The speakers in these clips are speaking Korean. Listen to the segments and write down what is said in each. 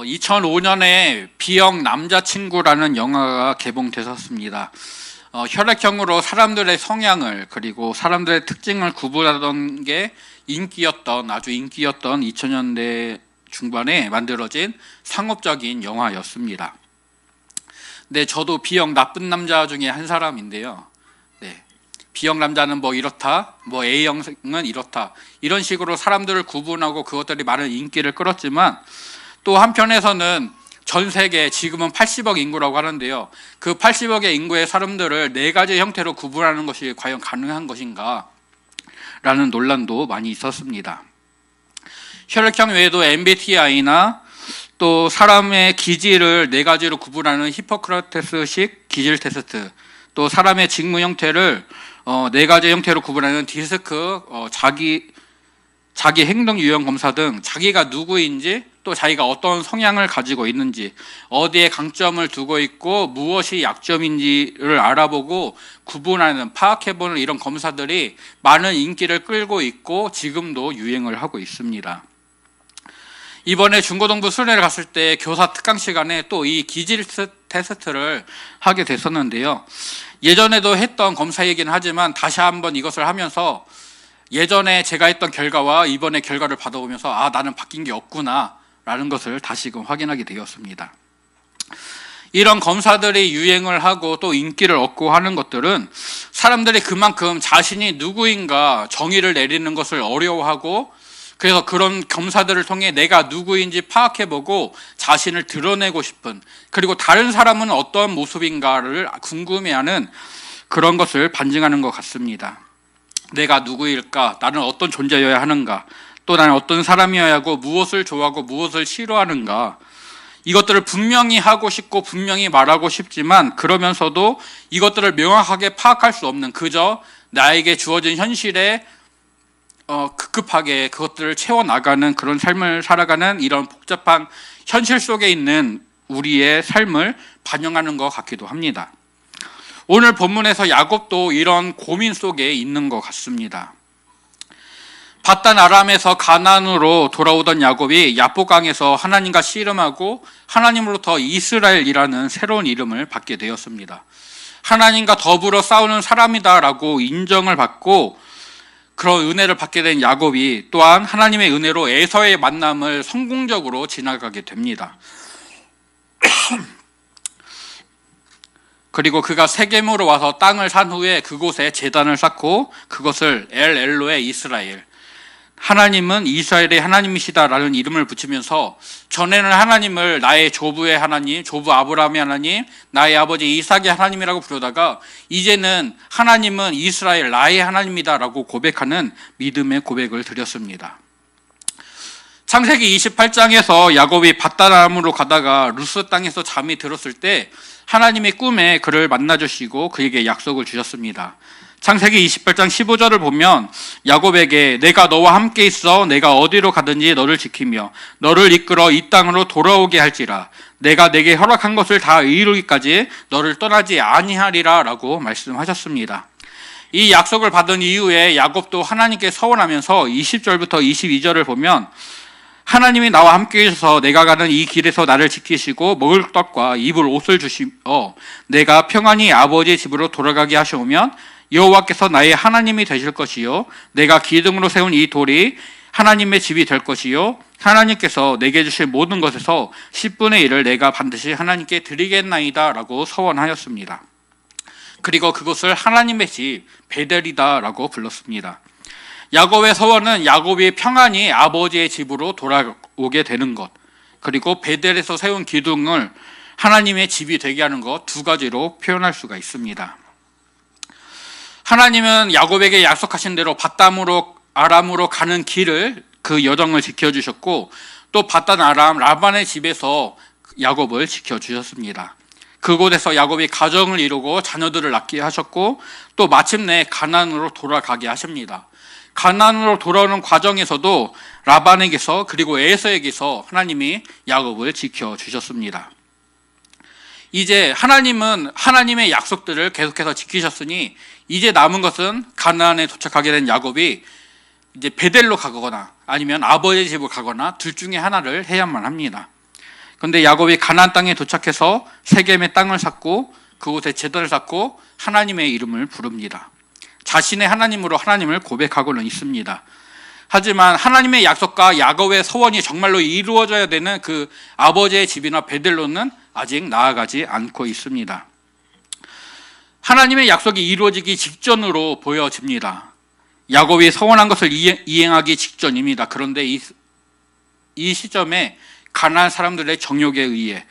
2005년에 비형 남자친구라는 영화가 개봉됐었습니다. 어, 혈액형으로 사람들의 성향을 그리고 사람들의 특징을 구분하던 게 인기였던 아주 인기였던 2000년대 중반에 만들어진 상업적인 영화였습니다. 네, 저도 B형 나쁜 남자 중에 한 사람인데요. 네. B형 남자는 뭐 이렇다, 뭐 A형은 이렇다. 이런 식으로 사람들을 구분하고 그것들이 많은 인기를 끌었지만 또 한편에서는 전 세계 지금은 80억 인구라고 하는데요. 그 80억의 인구의 사람들을 네 가지 형태로 구분하는 것이 과연 가능한 것인가? 라는 논란도 많이 있었습니다. 혈액형 외에도 MBTI나 또 사람의 기질을 네 가지로 구분하는 히포크라테스식 기질 테스트, 또 사람의 직무 형태를 어, 네 가지 형태로 구분하는 디스크 어, 자기 자기 행동 유형 검사 등 자기가 누구인지 또 자기가 어떤 성향을 가지고 있는지 어디에 강점을 두고 있고 무엇이 약점인지를 알아보고 구분하는 파악해보는 이런 검사들이 많은 인기를 끌고 있고 지금도 유행을 하고 있습니다. 이번에 중고등부 수련회 갔을 때 교사 특강 시간에 또 이 기질 테스트를 하게 됐었는데요. 예전에도 했던 검사이긴 하지만 다시 한번 이것을 하면서 예전에 제가 했던 결과와 이번에 결과를 받아보면서 아 나는 바뀐 게 없구나 라는 것을 다시금 확인하게 되었습니다. 이런 검사들이 유행을 하고 또 인기를 얻고 하는 것들은 사람들이 그만큼 자신이 누구인가 정의를 내리는 것을 어려워하고 그래서 그런 검사들을 통해 내가 누구인지 파악해보고 자신을 드러내고 싶은 그리고 다른 사람은 어떤 모습인가를 궁금해하는 그런 것을 반증하는 것 같습니다. 내가 누구일까? 나는 어떤 존재여야 하는가? 또 나는 어떤 사람이어야 하고 무엇을 좋아하고 무엇을 싫어하는가? 이것들을 분명히 하고 싶고 분명히 말하고 싶지만 그러면서도 이것들을 명확하게 파악할 수 없는 그저 나에게 주어진 현실에 어, 급급하게 그것들을 채워나가는 그런 삶을 살아가는 이런 복잡한 현실 속에 있는 우리의 삶을 반영하는 것 같기도 합니다. 오늘 본문에서 야곱도 이런 고민 속에 있는 것 같습니다. 바단 아람에서 가난으로 돌아오던 야곱이 야보강에서 하나님과 씨름하고 하나님으로부터 이스라엘이라는 새로운 이름을 받게 되었습니다. 하나님과 더불어 싸우는 사람이다라고 인정을 받고 그런 은혜를 받게 된 야곱이 또한 하나님의 은혜로 에서의 만남을 성공적으로 지나가게 됩니다. 그리고 그가 세겜으로 와서 땅을 산 후에 그곳에 재단을 쌓고 그것을 엘 엘로의 이스라엘 하나님은 이스라엘의 하나님이시다라는 이름을 붙이면서 전에는 하나님을 나의 조부의 하나님, 조부 아브라함의 하나님, 나의 아버지 이삭의 하나님이라고 부르다가 이제는 하나님은 이스라엘 나의 하나님이다라고 고백하는 믿음의 고백을 드렸습니다. 창세기 28장에서 야곱이 바다람으로 가다가 루스 땅에서 잠이 들었을 때 하나님이 꿈에 그를 만나 주시고 그에게 약속을 주셨습니다. 창세기 28장 15절을 보면 야곱에게 내가 너와 함께 있어 내가 어디로 가든지 너를 지키며 너를 이끌어 이 땅으로 돌아오게 할지라 내가 내게 허락한 것을 다 이루기까지 너를 떠나지 아니하리라라고 말씀하셨습니다. 이 약속을 받은 이후에 야곱도 하나님께 서원하면서 20절부터 22절을 보면 하나님이 나와 함께 계셔서 내가 가는 이 길에서 나를 지키시고 먹을 떡과 입을 옷을 주시어 내가 평안히 아버지의 집으로 돌아가게 하시오면 여호와께서 나의 하나님이 되실 것이요 내가 기둥으로 세운 이 돌이 하나님의 집이 될 것이요 하나님께서 내게 주실 모든 것에서 10분의 1을 내가 반드시 하나님께 드리겠나이다라고 서원하였습니다. 그리고 그것을 하나님의 집 베델이다라고 불렀습니다. 야곱의 서원은 야곱이 평안히 아버지의 집으로 돌아오게 되는 것 그리고 베델에서 세운 기둥을 하나님의 집이 되게 하는 것 두 가지로 표현할 수가 있습니다. 하나님은 야곱에게 약속하신 대로 바담으로 아람으로 가는 길을 그 여정을 지켜주셨고 또 바단 아람 라반의 집에서 야곱을 지켜주셨습니다. 그곳에서 야곱이 가정을 이루고 자녀들을 낳게 하셨고 또 마침내 가난으로 돌아가게 하십니다. 가난으로 돌아오는 과정에서도 라반에게서 그리고 에서에게서 하나님이 야곱을 지켜 주셨습니다. 이제 하나님은 하나님의 약속들을 계속해서 지키셨으니 이제 남은 것은 가나안에 도착하게 된 야곱이 이제 베델로 가거나 아니면 아버지 집으로 가거나 둘 중에 하나를 해야만 합니다. 근데 야곱이 가나안 땅에 도착해서 세겜의 땅을 샀고 그곳에 제단을 쌓고 하나님의 이름을 부릅니다. 자신의 하나님으로 하나님을 고백하고는 있습니다. 하지만 하나님의 약속과 야곱의 서원이 정말로 이루어져야 되는 그 아버지의 집이나 베델로는 아직 나아가지 않고 있습니다. 하나님의 약속이 이루어지기 직전으로 보여집니다. 야곱이 서원한 것을 이행하기 직전입니다. 그런데 이, 이 시점에 가난한 사람들의 정욕에 의해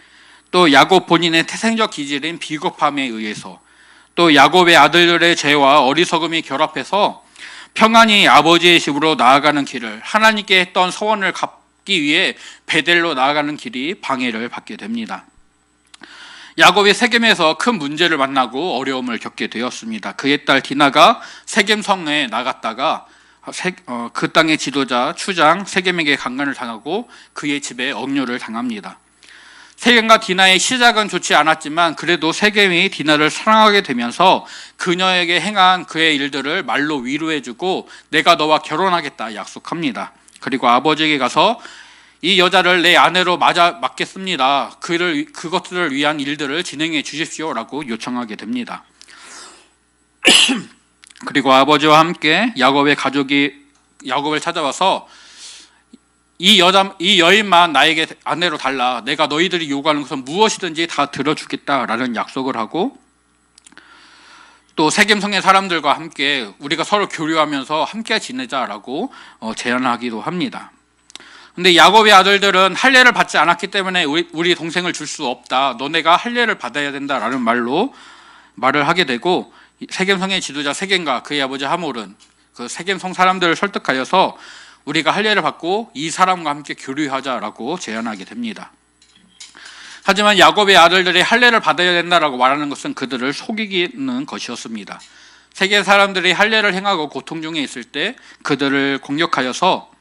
또 야곱 본인의 태생적 기질인 비겁함에 의해서 또 야곱의 아들들의 죄와 어리석음이 결합해서 평안히 아버지의 집으로 나아가는 길을 하나님께 했던 서원을 갚기 위해 베델로 나아가는 길이 방해를 받게 됩니다. 야곱이 세겜에서 큰 문제를 만나고 어려움을 겪게 되었습니다. 그의 딸 디나가 세겜 성에 나갔다가 어, 그 땅의 지도자 추장 세겜에게 강간을 당하고 그의 집에 억류를 당합니다. 세겜과 디나의 시작은 좋지 않았지만 그래도 세겜이 디나를 사랑하게 되면서 그녀에게 행한 그의 일들을 말로 위로해주고 내가 너와 결혼하겠다 약속합니다. 그리고 아버지에게 가서 이 여자를 내 아내로 맞아 맡겠습니다. 그를 그것들을 위한 일들을 진행해 주십시오라고 요청하게 됩니다. 그리고 아버지와 함께 야곱의 가족이 야곱을 찾아와서 이 여자 이 여인만 나에게 아내로 달라 내가 너희들이 요구하는 것은 무엇이든지 다 들어주겠다라는 약속을 하고 또 세겜성의 사람들과 함께 우리가 서로 교류하면서 함께 지내자라고 어, 제안하기도 합니다. 근데 야곱의 아들들은 할례를 받지 않았기 때문에 우리, 우리 동생을 줄 수 없다. 너네가 할례를 받아야 된다라는 말로 말을 하게 되고 세겜성의 지도자 세겜과 그의 아버지 하몰은 그 세겜성 사람들을 설득하여서 우리가 할례를 받고 이 사람과 함께 교류하자라고 제안하게 됩니다. 하지만 야곱의 아들들이 할례를 받아야 된다라고 말하는 것은 그들을 속이기는 것이었습니다. 세계 사람들이 할례를 행하고 고통 중에 있을 때 그들을 공격하여서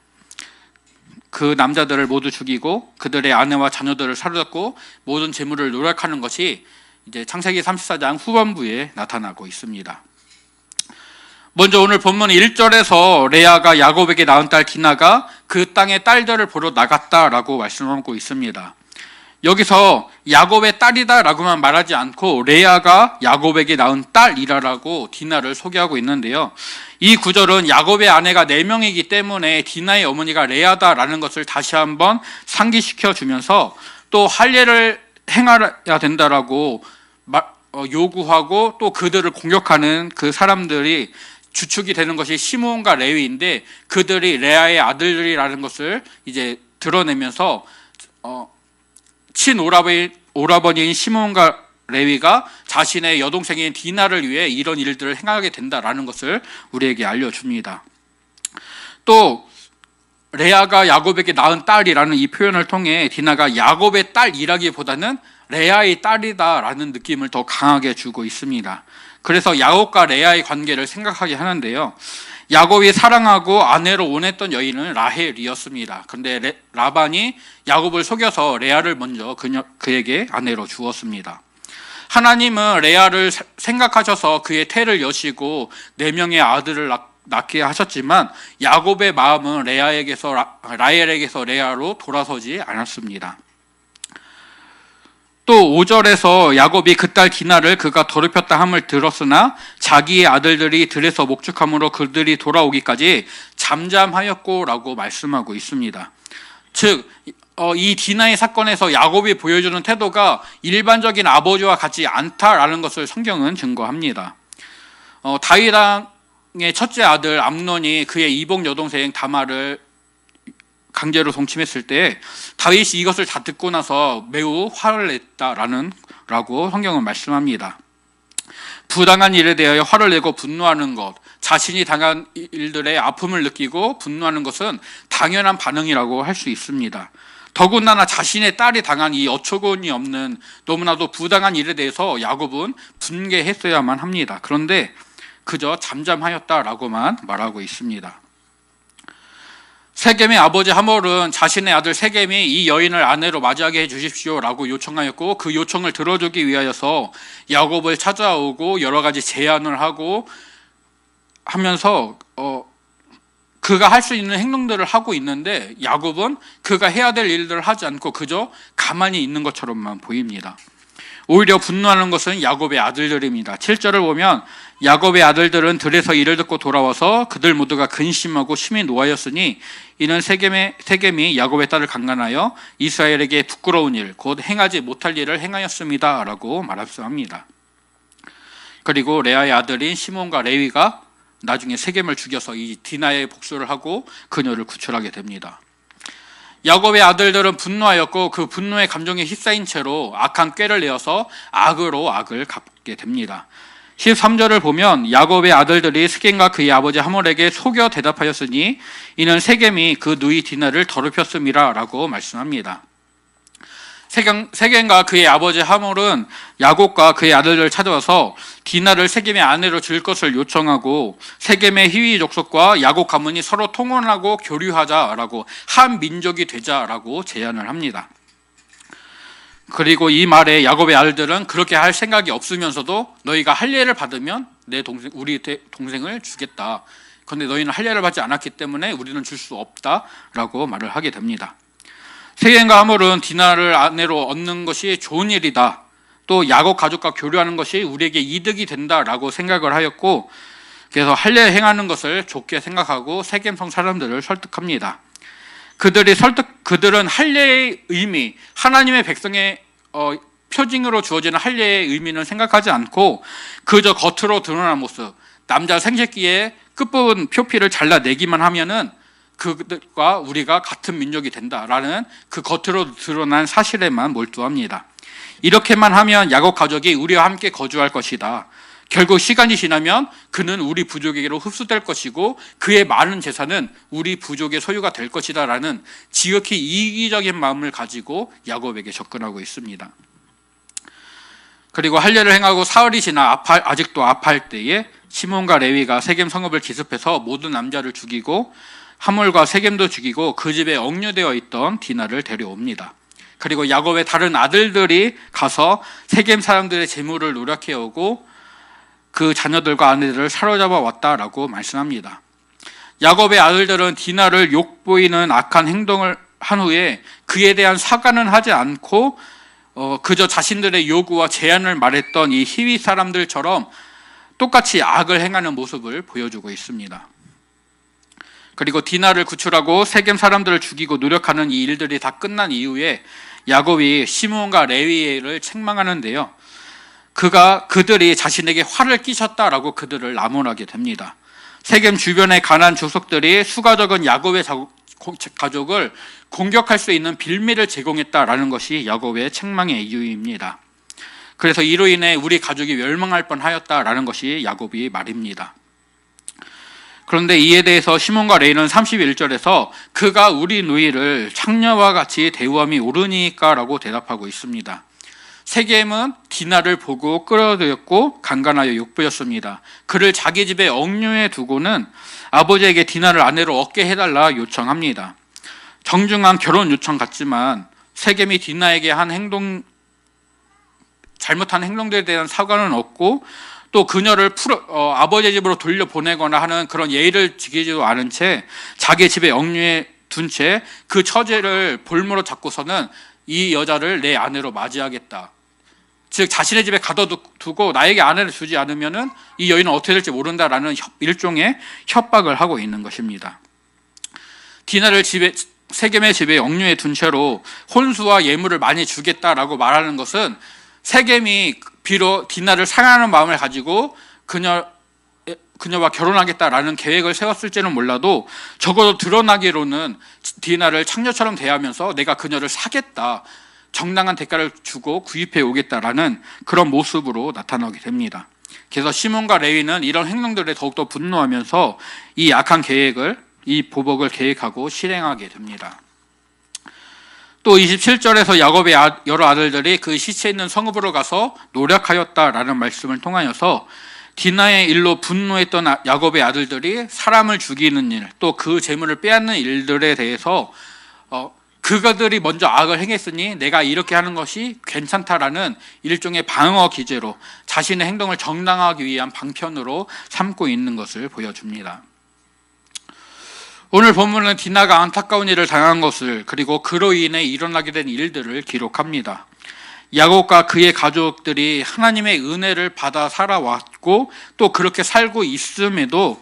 그 남자들을 모두 죽이고 그들의 아내와 자녀들을 사로잡고 모든 재물을 노력하는 것이 이제 창세기 34장 후반부에 나타나고 있습니다. 먼저 오늘 본문 1절에서 레아가 야곱에게 낳은 딸 디나가 그 땅의 딸들을 보러 나갔다라고 말씀하고 있습니다. 여기서 야곱의 딸이다라고만 말하지 않고 레아가 야곱에게 낳은 딸이라라고 디나를 소개하고 있는데요. 이 구절은 야곱의 아내가 4명이기 때문에 디나의 어머니가 레아다라는 것을 다시 한번 상기시켜 주면서 또 할례를 행해야 된다라고 어, 요구하고 또 그들을 공격하는 그 사람들이 주축이 되는 것이 시므온과 레위인데 그들이 레아의 아들들이라는 것을 이제 드러내면서 어, 친오라버니 오라버니인 시므온과 레위가 자신의 여동생인 디나를 위해 이런 일들을 행하게 된다라는 것을 우리에게 알려줍니다. 또 레아가 야곱에게 낳은 딸이라는 이 표현을 통해 디나가 야곱의 딸이라기보다는 레아의 딸이다라는 느낌을 더 강하게 주고 있습니다. 그래서 야곱과 레아의 관계를 생각하게 하는데요. 야곱이 사랑하고 아내로 원했던 여인은 라헬이었습니다. 그런데 라반이 야곱을 속여서 레아를 먼저 그녀, 그에게 아내로 주었습니다. 하나님은 레아를 생각하셔서 그의 태를 여시고 네 명의 아들을 낳게 하셨지만 야곱의 마음은 레아에게서 라헬에게서 레아로 돌아서지 않았습니다. 또 5절에서 야곱이 그딸 디나를 그가 더럽혔다 함을 들었으나 자기의 아들들이 들에서 목축함으로 그들이 돌아오기까지 잠잠하였고라고 말씀하고 있습니다. 즉, 어, 이 디나의 사건에서 야곱이 보여주는 태도가 일반적인 아버지와 같지 않다라는 것을 성경은 증거합니다. 어, 다윗왕의 첫째 아들 암논이 그의 이복 여동생 다마를 강제로 동침했을 때 다윗이 이것을 다 듣고 나서 매우 화를 냈다라는 라고 성경은 말씀합니다. 부당한 일에 대하여 화를 내고 분노하는 것, 자신이 당한 일들의 아픔을 느끼고 분노하는 것은 당연한 반응이라고 할 수 있습니다. 더군다나 자신의 딸이 당한 이 어처구니 없는 너무나도 부당한 일에 대해서 야곱은 분개했어야만 합니다. 그런데 그저 잠잠하였다라고만 말하고 있습니다. 세겜의 아버지 하몰은 자신의 아들 세겜이 이 여인을 아내로 맞이하게 해 주십시오라고 요청하였고 그 요청을 들어주기 위하여서 야곱을 찾아오고 여러 가지 제안을 하고 하면서 어, 그가 할 수 있는 행동들을 하고 있는데 야곱은 그가 해야 될 일들을 하지 않고 그저 가만히 있는 것처럼만 보입니다. 오히려 분노하는 것은 야곱의 아들들입니다. 7절을 보면 야곱의 아들들은 들에서 이를 듣고 돌아와서 그들 모두가 근심하고 심히 노하였으니 이는 세겜의, 세겜이 야곱의 딸을 강간하여 이스라엘에게 부끄러운 일, 곧 행하지 못할 일을 행하였습니다. 라고 말합니다. 그리고 레아의 아들인 시몬과 레위가 나중에 세겜을 죽여서 이 디나의 복수를 하고 그녀를 구출하게 됩니다. 야곱의 아들들은 분노하였고 그 분노의 감정에 휩싸인 채로 악한 꾀를 내어서 악으로 악을 갚게 됩니다. 13절을 보면 야곱의 아들들이 스겜과 그의 아버지 하몰에게 속여 대답하였으니 이는 세겜이 그 누이 디나를 더럽혔음이라라고 말씀합니다. 세겜, 세겜과 그의 아버지 하몰은 야곱과 그의 아들을 찾아와서 디나를 세겜의 아내로 줄 것을 요청하고 세겜의 희위 족속과 야곱 가문이 서로 통혼하고 교류하자라고 한 민족이 되자라고 제안을 합니다. 그리고 이 말에 야곱의 아들들은 그렇게 할 생각이 없으면서도 너희가 할례를 받으면 내 동생 우리 대- 동생을 주겠다. 그런데 너희는 할례를 받지 않았기 때문에 우리는 줄 수 없다라고 말을 하게 됩니다. 세겜과 하몰은 디나를 아내로 얻는 것이 좋은 일이다. 또 야곱 가족과 교류하는 것이 우리에게 이득이 된다라고 생각을 하였고 그래서 할례 행하는 것을 좋게 생각하고 세겜성 사람들을 설득합니다. 그들이 설득 그들은 할례의 의미 하나님의 백성의 어, 표징으로 주어지는 할례의 의미는 생각하지 않고 그저 겉으로 드러난 모습 남자 생식기의 끝부분 표피를 잘라내기만 하면은 그들과 우리가 같은 민족이 된다라는 그 겉으로 드러난 사실에만 몰두합니다. 이렇게만 하면 야곱 가족이 우리와 함께 거주할 것이다. 결국 시간이 지나면 그는 우리 부족에게로 흡수될 것이고 그의 많은 재산은 우리 부족의 소유가 될 것이다라는 지극히 이기적인 마음을 가지고 야곱에게 접근하고 있습니다. 그리고 할례를 행하고 사흘이 지나 아직도 아파할 때에 시몬과 레위가 세겜 성읍을 기습해서 모든 남자를 죽이고 하몰과 세겜도 죽이고 그 집에 억류되어 있던 디나를 데려옵니다. 그리고 야곱의 다른 아들들이 가서 세겜 사람들의 재물을 노력해 오고 그 자녀들과 아내들을 사로잡아 왔다라고 말씀합니다. 야곱의 아들들은 디나를 욕보이는 악한 행동을 한 후에 그에 대한 사과는 하지 않고 어, 그저 자신들의 요구와 제안을 말했던 이 희위 사람들처럼 똑같이 악을 행하는 모습을 보여주고 있습니다. 그리고 디나를 구출하고 세겜 사람들을 죽이고 노력하는 이 일들이 다 끝난 이후에 야곱이 시므온과 레위를 책망하는데요. 그가 그들이 자신에게 화를 끼쳤다라고 그들을 나무라게 됩니다. 세겜 주변의 가난 족속들이 수가 적은 야곱의 가족을 공격할 수 있는 빌미를 제공했다라는 것이 야곱의 책망의 이유입니다. 그래서 이로 인해 우리 가족이 멸망할 뻔하였다라는 것이 야곱이 말입니다. 그런데 이에 대해서 시몬과 레이는 31절에서 그가 우리 누이를 창녀와 같이 대우함이 옳으니까라고 대답하고 있습니다. 세겜은 디나를 보고 끌어들였고 강간하여 욕부였습니다. 그를 자기 집에 억류해 두고는 아버지에게 디나를 아내로 얻게 해달라 요청합니다. 정중한 결혼 요청 같지만 세겜이 디나에게 한 행동 잘못한 행동들에 대한 사과는 없고 또 그녀를 풀어, 어, 아버지 집으로 돌려 보내거나 하는 그런 예의를 지키지도 않은 채 자기 집에 억류해 둔 채 그 처제를 볼모로 잡고서는 이 여자를 내 아내로 맞이하겠다. 즉 자신의 집에 가둬두고 나에게 아내를 주지 않으면은 이 여인은 어떻게 될지 모른다라는 일종의 협박을 하고 있는 것입니다. 디나를 집에 세겜의 집에 억류해 둔 채로 혼수와 예물을 많이 주겠다라고 말하는 것은 세겜이 비록 디나를 사랑하는 마음을 가지고 그녀 그녀와 결혼하겠다라는 계획을 세웠을지는 몰라도 적어도 드러나기로는 디나를 창녀처럼 대하면서 내가 그녀를 사겠다. 정당한 대가를 주고 구입해 오겠다라는 그런 모습으로 나타나게 됩니다. 그래서 시몬과 레위는 이런 행동들에 더욱더 분노하면서 이 악한 계획을 이 보복을 계획하고 실행하게 됩니다. 또 27절에서 야곱의 여러 아들들이 그 시체 있는 성읍으로 가서 노력하였다라는 말씀을 통하여서 디나의 일로 분노했던 야곱의 아들들이 사람을 죽이는 일, 또 그 재물을 빼앗는 일들에 대해서 어, 그가들이 먼저 악을 행했으니 내가 이렇게 하는 것이 괜찮다라는 일종의 방어 기제로 자신의 행동을 정당하기 위한 방편으로 삼고 있는 것을 보여줍니다. 오늘 본문은 디나가 안타까운 일을 당한 것을 그리고 그로 인해 일어나게 된 일들을 기록합니다. 야곱과 그의 가족들이 하나님의 은혜를 받아 살아왔고 또 그렇게 살고 있음에도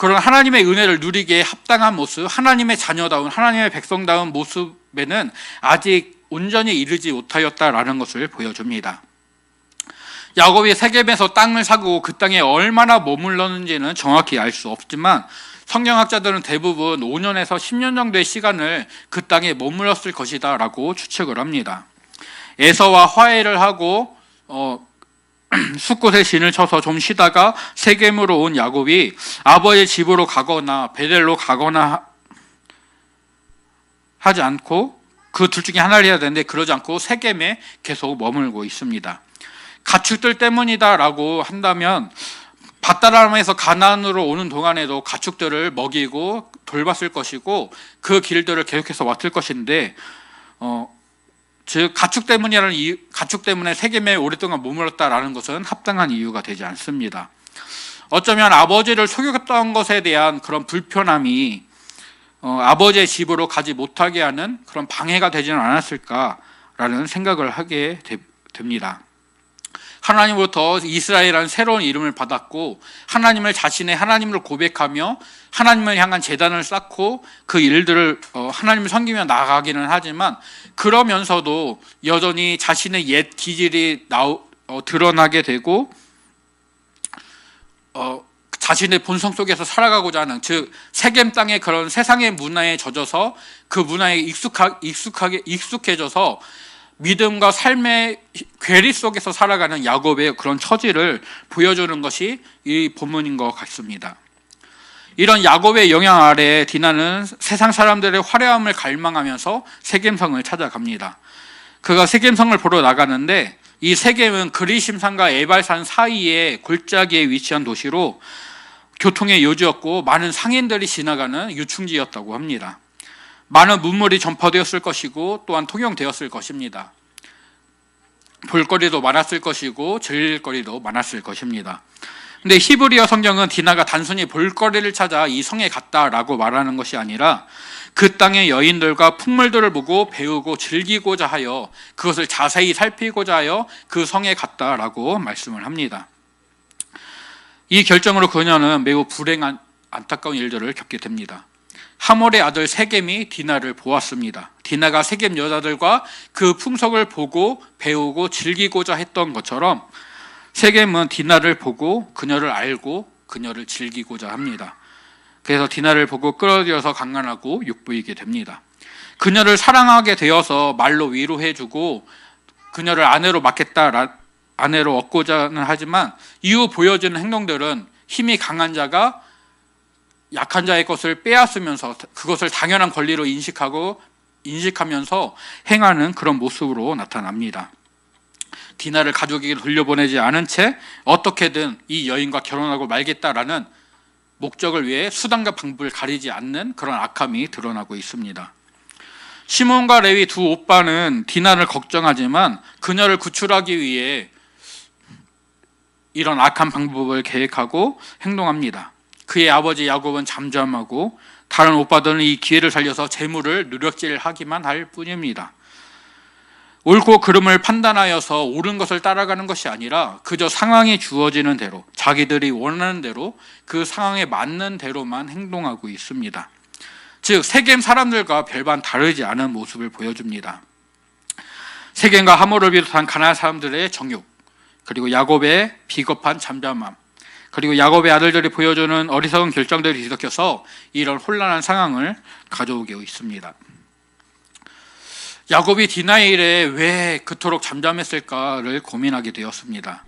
그런 하나님의 은혜를 누리기에 합당한 모습, 하나님의 자녀다운 하나님의 백성다운 모습에는 아직 온전히 이르지 못하였다라는 것을 보여줍니다. 야곱이 세겜에서 땅을 사고 그 땅에 얼마나 머물렀는지는 정확히 알 수 없지만 성경학자들은 대부분 5년에서 10년 정도의 시간을 그 땅에 머물렀을 것이다라고 추측을 합니다. 에서와 화해를 하고 어, 숲곳에 진을 쳐서 좀 쉬다가 세겜으로 온 야곱이 아버지의 집으로 가거나 베델로 가거나 하- 하지 않고 그 둘 중에 하나를 해야 되는데 그러지 않고 세겜에 계속 머물고 있습니다. 가축들 때문이다라고 한다면 바다람에서 가나안으로 오는 동안에도 가축들을 먹이고 돌봤을 것이고 그 길들을 계속해서 왔을 것인데 어, 즉 가축 때문이라는 이유, 가축 때문에 세겜에 오랫동안 머물렀다라는 것은 합당한 이유가 되지 않습니다. 어쩌면 아버지를 속였던 것에 대한 그런 불편함이 어, 아버지의 집으로 가지 못하게 하는 그런 방해가 되지는 않았을까라는 생각을 하게 되, 됩니다. 하나님부터 이스라엘이라는 새로운 이름을 받았고 하나님을 자신의 하나님으로 고백하며 하나님을 향한 재단을 쌓고 그 일들을 어, 하나님을 섬기며 나아가기는 하지만 그러면서도 여전히 자신의 옛 기질이 나오, 어, 드러나게 되고 어, 자신의 본성 속에서 살아가고자 하는 즉 세겜 땅의 그런 세상의 문화에 젖어서 그 문화에 익숙하, 익숙하게 익숙해져서 믿음과 삶의 괴리 속에서 살아가는 야곱의 그런 처지를 보여주는 것이 이 본문인 것 같습니다. 이런 야곱의 영향 아래 디나는 세상 사람들의 화려함을 갈망하면서 세겜성을 찾아갑니다. 그가 세겜성을 보러 나가는데 이 세겜은 그리심산과 에발산 사이에 골짜기에 위치한 도시로 교통의 요지였고 많은 상인들이 지나가는 유충지였다고 합니다. 많은 문물이 전파되었을 것이고 또한 통용되었을 것입니다. 볼거리도 많았을 것이고 즐길거리도 많았을 것입니다. 근데 히브리어 성경은 디나가 단순히 볼거리를 찾아 이 성에 갔다라고 말하는 것이 아니라 그 땅의 여인들과 풍물들을 보고 배우고 즐기고자 하여 그것을 자세히 살피고자 하여 그 성에 갔다라고 말씀을 합니다. 이 결정으로 그녀는 매우 불행한 안타까운 일들을 겪게 됩니다. 하몰의 아들 세겜이 디나를 보았습니다. 디나가 세겜 여자들과 그 풍속을 보고 배우고 즐기고자 했던 것처럼 세겜은 디나를 보고 그녀를 알고 그녀를 즐기고자 합니다. 그래서 디나를 보고 끌어들여서 강간하고 육부이게 됩니다. 그녀를 사랑하게 되어서 말로 위로해주고 그녀를 아내로 맡겠다 아내로 얻고자는 하지만 이후 보여지는 행동들은 힘이 강한 자가 약한 자의 것을 빼앗으면서 그것을 당연한 권리로 인식하고 인식하면서 행하는 그런 모습으로 나타납니다. 디나를 가족에게 돌려보내지 않은 채 어떻게든 이 여인과 결혼하고 말겠다라는 목적을 위해 수단과 방법을 가리지 않는 그런 악함이 드러나고 있습니다. 시몬과 레위 두 오빠는 디나를 걱정하지만 그녀를 구출하기 위해 이런 악한 방법을 계획하고 행동합니다. 그의 아버지 야곱은 잠잠하고 다른 오빠들은 이 기회를 살려서 재물을 누력질하기만 할 뿐입니다. 옳고 그름을 판단하여서 옳은 것을 따라가는 것이 아니라 그저 상황이 주어지는 대로 자기들이 원하는 대로 그 상황에 맞는 대로만 행동하고 있습니다. 즉 세겜 사람들과 별반 다르지 않은 모습을 보여줍니다. 세겜과 하모를 비롯한 가나안 사람들의 정욕 그리고 야곱의 비겁한 잠잠함 그리고 야곱의 아들들이 보여주는 어리석은 결정들이 뒤섞여서 이런 혼란한 상황을 가져오게 있습니다. 야곱이 디나의 일에 왜 그토록 잠잠했을까를 고민하게 되었습니다.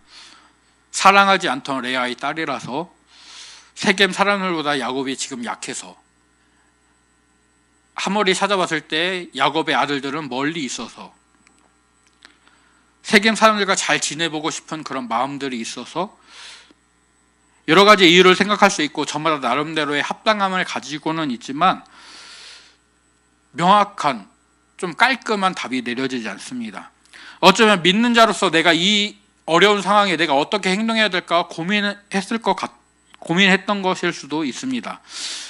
사랑하지 않던 레아의 딸이라서 세겜 사람들보다 야곱이 지금 약해서 하몰이 찾아왔을 때 야곱의 아들들은 멀리 있어서 세겜 사람들과 잘 지내보고 싶은 그런 마음들이 있어서 여러 가지 이유를 생각할 수 있고 저마다 나름대로의 합당함을 가지고는 있지만 명확한 좀 깔끔한 답이 내려지지 않습니다. 어쩌면 믿는 자로서 내가 이 어려운 상황에 내가 어떻게 행동해야 될까 고민했을 것 고민했던 것일 수도 있습니다.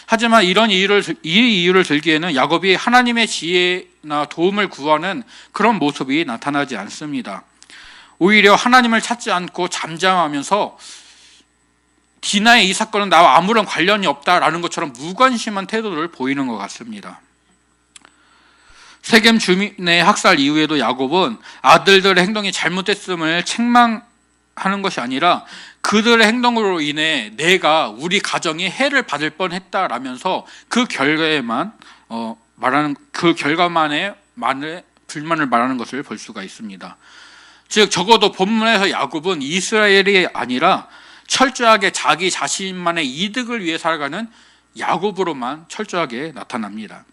하지만 이런 이유를 이 이유를 들기에는 야곱이 하나님의 지혜나 도움을 구하는 그런 모습이 나타나지 않습니다. 오히려 하나님을 찾지 않고 잠잠하면서 디나의 이 사건은 나와 아무런 관련이 없다라는 것처럼 무관심한 태도를 보이는 것 같습니다. 세겜 주민의 학살 이후에도 야곱은 아들들의 행동이 잘못됐음을 책망하는 것이 아니라 그들의 행동으로 인해 내가 우리 가정이 해를 받을 뻔했다라면서 그 결과에만 어, 말하는 그 결과만에 만의 불만을 말하는 것을 볼 수가 있습니다. 즉 적어도 본문에서 야곱은 이스라엘이 아니라 철저하게 자기 자신만의 이득을 위해 살아가는 야곱으로만 철저하게 나타납니다.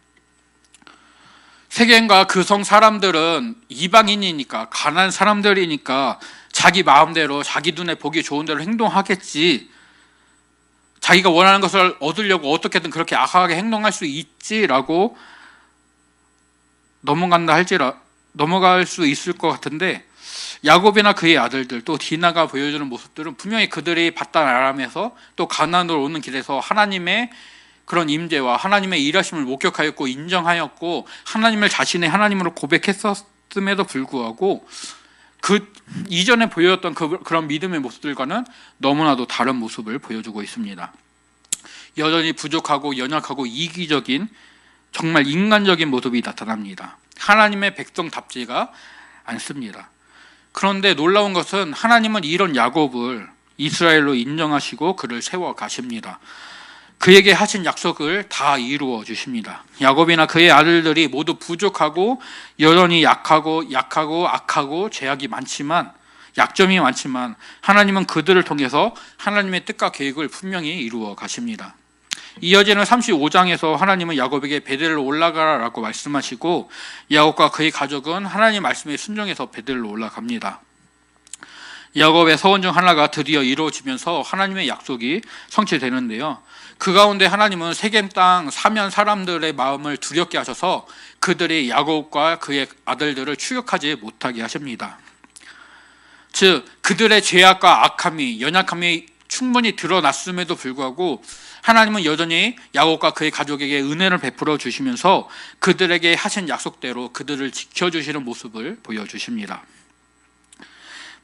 세겜과 그 성 사람들은 이방인이니까 가난 사람들이니까 자기 마음대로 자기 눈에 보기 좋은 대로 행동하겠지. 자기가 원하는 것을 얻으려고 어떻게든 그렇게 악하게 행동할 수 있지라고 넘어간다 할지라 넘어갈 수 있을 것 같은데 야곱이나 그의 아들들 또 디나가 보여주는 모습들은 분명히 그들이 바단 아람에서 또 가나안으로 오는 길에서 하나님의 그런 임재와 하나님의 일하심을 목격하였고 인정하였고 하나님을 자신의 하나님으로 고백했었음에도 불구하고 그 이전에 보여줬던 그, 그런 믿음의 모습들과는 너무나도 다른 모습을 보여주고 있습니다. 여전히 부족하고 연약하고 이기적인 정말 인간적인 모습이 나타납니다. 하나님의 백성답지가 않습니다. 그런데 놀라운 것은 하나님은 이런 야곱을 이스라엘로 인정하시고 그를 세워 가십니다. 그에게 하신 약속을 다 이루어 주십니다. 야곱이나 그의 아들들이 모두 부족하고 여전히 약하고 약하고 악하고 죄악이 많지만 약점이 많지만 하나님은 그들을 통해서 하나님의 뜻과 계획을 분명히 이루어 가십니다. 이어지는 35장에서 하나님은 야곱에게 베델로 올라가라라고 말씀하시고 야곱과 그의 가족은 하나님 말씀에 순종해서 베델로 올라갑니다. 야곱의 서원 중 하나가 드디어 이루어지면서 하나님의 약속이 성취되는데요. 그 가운데 하나님은 세겜 땅 사면 사람들의 마음을 두렵게 하셔서 그들이 야곱과 그의 아들들을 추격하지 못하게 하십니다. 즉 그들의 죄악과 악함이 연약함이 충분히 드러났음에도 불구하고 하나님은 여전히 야곱과 그의 가족에게 은혜를 베풀어 주시면서 그들에게 하신 약속대로 그들을 지켜 주시는 모습을 보여 주십니다.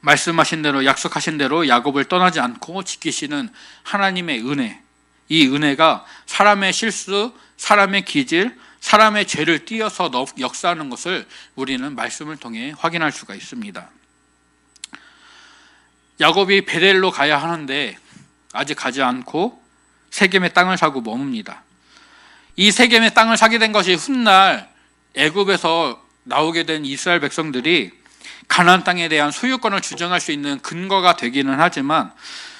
말씀하신 대로 약속하신 대로 야곱을 떠나지 않고 지키시는 하나님의 은혜. 이 은혜가 사람의 실수, 사람의 기질, 사람의 죄를 띄어서 역사하는 것을 우리는 말씀을 통해 확인할 수가 있습니다. 야곱이 베델로 가야 하는데 아직 가지 않고 세겜의 땅을 사고 머뭅니다. 이 세겜의 땅을 사게 된 것이 훗날 애굽에서 나오게 된 이스라엘 백성들이 가나안 땅에 대한 소유권을 주장할 수 있는 근거가 되기는 하지만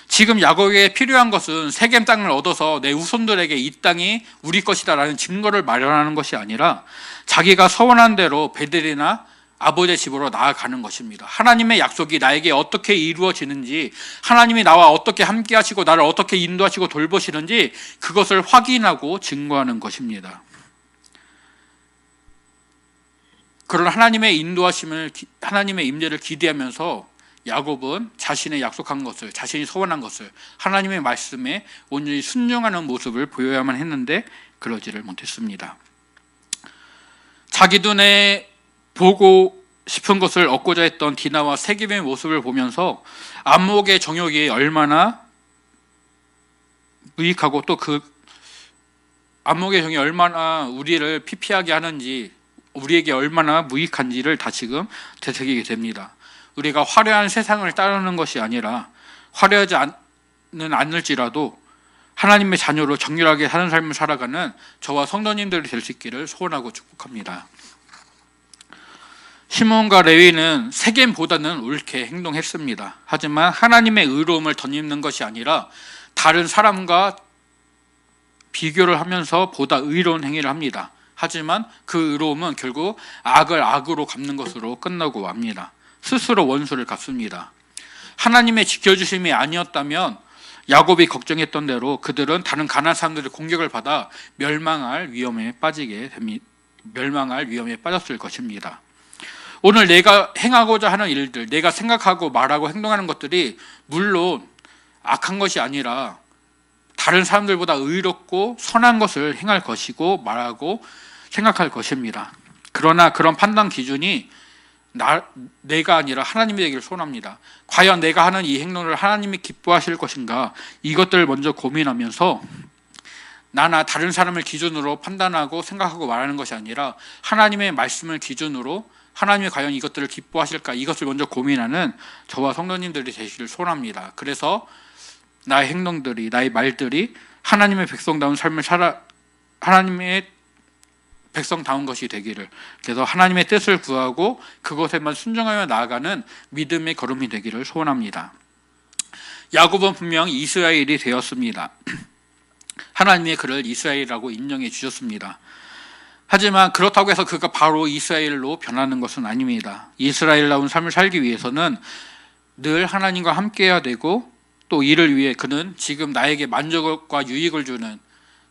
지금 야곱에게 필요한 것은 세겜 땅을 얻어서 내 후손들에게 이 땅이 우리 것이다라는 증거를 마련하는 것이 아니라 자기가 서원한 대로 베델이나 아버지의 집으로 나아가는 것입니다. 하나님의 약속이 나에게 어떻게 이루어지는지, 하나님이 나와 어떻게 함께 하시고 나를 어떻게 인도하시고 돌보시는지 그것을 확인하고 증거하는 것입니다. 그런 하나님의 인도하심을 하나님의 임재를 기대하면서 야곱은 자신의 약속한 것을 자신이 소원한 것을 하나님의 말씀에 온전히 순종하는 모습을 보여야만 했는데 그러지를 못했습니다. 자기 눈에 보고 싶은 것을 얻고자 했던 디나와 세겜의 모습을 보면서 안목의 정욕이 얼마나 무익하고 또 그 안목의 정이 얼마나 우리를 피피하게 하는지 우리에게 얼마나 무익한지를 다시금 되새기게 됩니다. 우리가 화려한 세상을 따르는 것이 아니라 화려하지 않는 않을지라도 하나님의 자녀로 정결하게 사는 삶을 살아가는 저와 성도님들이 될 수 있기를 소원하고 축복합니다. 시몬과 레위는 세겜보다는 옳게 행동했습니다. 하지만 하나님의 의로움을 덧입는 것이 아니라 다른 사람과 비교를 하면서 보다 의로운 행위를 합니다. 하지만 그 의로움은 결국 악을 악으로 갚는 것으로 끝나고 맙니다. 스스로 원수를 갚습니다. 하나님의 지켜주심이 아니었다면 야곱이 걱정했던 대로 그들은 다른 가난 사람들의 공격을 받아 멸망할 위험에 빠지게 됩니다. 멸망할 위험에 빠졌을 것입니다. 오늘 내가 행하고자 하는 일들, 내가 생각하고 말하고 행동하는 것들이 물론 악한 것이 아니라 다른 사람들보다 의롭고 선한 것을 행할 것이고 말하고 생각할 것입니다. 그러나 그런 판단 기준이 나, 내가 아니라 하나님이 되기를 소원합니다. 과연 내가 하는 이 행동을 하나님이 기뻐하실 것인가 이것들을 먼저 고민하면서 나나 다른 사람을 기준으로 판단하고 생각하고 말하는 것이 아니라 하나님의 말씀을 기준으로 하나님이 과연 이것들을 기뻐하실까 이것을 먼저 고민하는 저와 성도님들이 되시길 소원합니다. 그래서 나의 행동들이 나의 말들이 하나님의 백성다운 삶을 살아 하나님의 백성다운 것이 되기를 그래서 하나님의 뜻을 구하고 그것에만 순종하며 나아가는 믿음의 걸음이 되기를 소원합니다. 야곱은 분명 이스라엘이 되었습니다. 하나님의 그를 이스라엘이라고 인정해 주셨습니다. 하지만 그렇다고 해서 그가 바로 이스라엘로 변하는 것은 아닙니다. 이스라엘다운 삶을 살기 위해서는 늘 하나님과 함께해야 되고 또 이를 위해 그는 지금 나에게 만족과 유익을 주는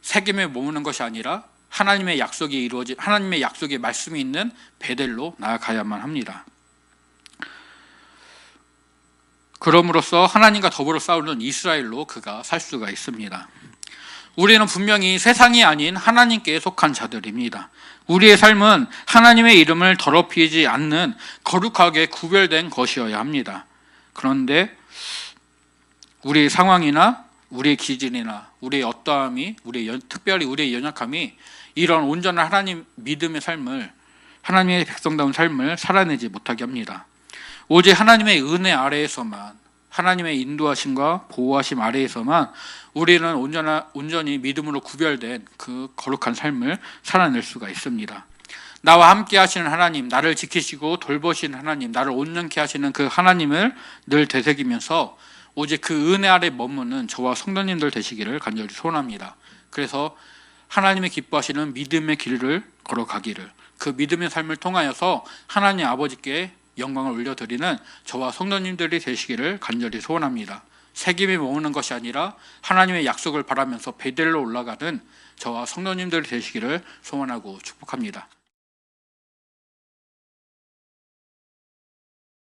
세겜에 머무는 것이 아니라 하나님의 약속이 이루어진 하나님의 약속의 말씀이 있는 베델로 나아가야만 합니다. 그럼으로써 하나님과 더불어 싸우는 이스라엘로 그가 살 수가 있습니다. 우리는 분명히 세상이 아닌 하나님께 속한 자들입니다. 우리의 삶은 하나님의 이름을 더럽히지 않는 거룩하게 구별된 것이어야 합니다. 그런데 우리의 상황이나 우리의 기질이나 우리의 어떠함이 우리의 연- 특별히 우리의 연약함이 이런 온전한 하나님 믿음의 삶을 하나님의 백성다운 삶을 살아내지 못하게 합니다. 오직 하나님의 은혜 아래에서만 하나님의 인도하심과 보호하심 아래에서만 우리는 온전하, 온전히 믿음으로 구별된 그 거룩한 삶을 살아낼 수가 있습니다. 나와 함께 하시는 하나님, 나를 지키시고 돌보시는 하나님, 나를 온전케 하시는 그 하나님을 늘 되새기면서 오직 그 은혜 아래 머무는 저와 성도님들 되시기를 간절히 소원합니다. 그래서 하나님의 기뻐하시는 믿음의 길을 걸어가기를 그 믿음의 삶을 통하여서 하나님 아버지께 영광을 올려드리는 저와 성도님들이 되시기를 간절히 소원합니다. 책임이 머무는 것이 아니라 하나님의 약속을 바라면서 베델로 올라가는 저와 성도님들이 되시기를 소원하고 축복합니다.